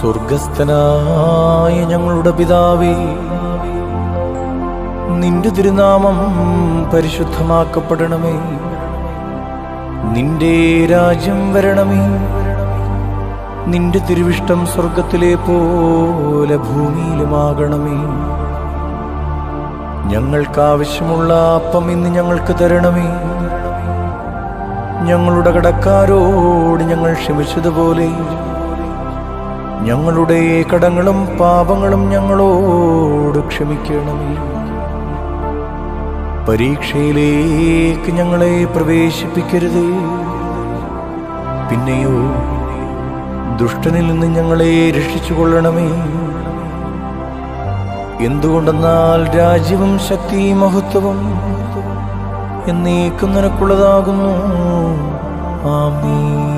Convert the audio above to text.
സ്വർഗസ്ഥനായ ഞങ്ങളുടെ പിതാവേ നിന്റെ തിരുനാമം പരിശുദ്ധമാക്കപ്പെടണമേ. നിന്റെ രാജ്യം വരണമേ. നിന്റെ തിരുവിഷ്ടം സ്വർഗത്തിലെ പോലെ ഭൂമിയിലുമാകണമേ. ഞങ്ങൾക്കാവശ്യമുള്ള അപ്പം ഇന്ന് ഞങ്ങൾക്ക് തരണമേ. ഞങ്ങളുടെ കടക്കാരോട് ഞങ്ങൾ ക്ഷമിച്ചതുപോലെ ഞങ്ങളുടെ കടങ്ങളും പാപങ്ങളും ഞങ്ങളോട് ക്ഷമിക്കണമേ. പരീക്ഷയിലേക്ക് ഞങ്ങളെ പ്രവേശിപ്പിക്കരുതേ. പിന്നെയോ ദുഷ്ടനിൽ നിന്ന് ഞങ്ങളെ രക്ഷിച്ചുകൊള്ളണമേ. എന്തുകൊണ്ടെന്നാൽ രാജ്യവും ശക്തി മഹത്വവും എന്നേക്കും നിനക്കുള്ളതാകുന്നു. ആമീൻ.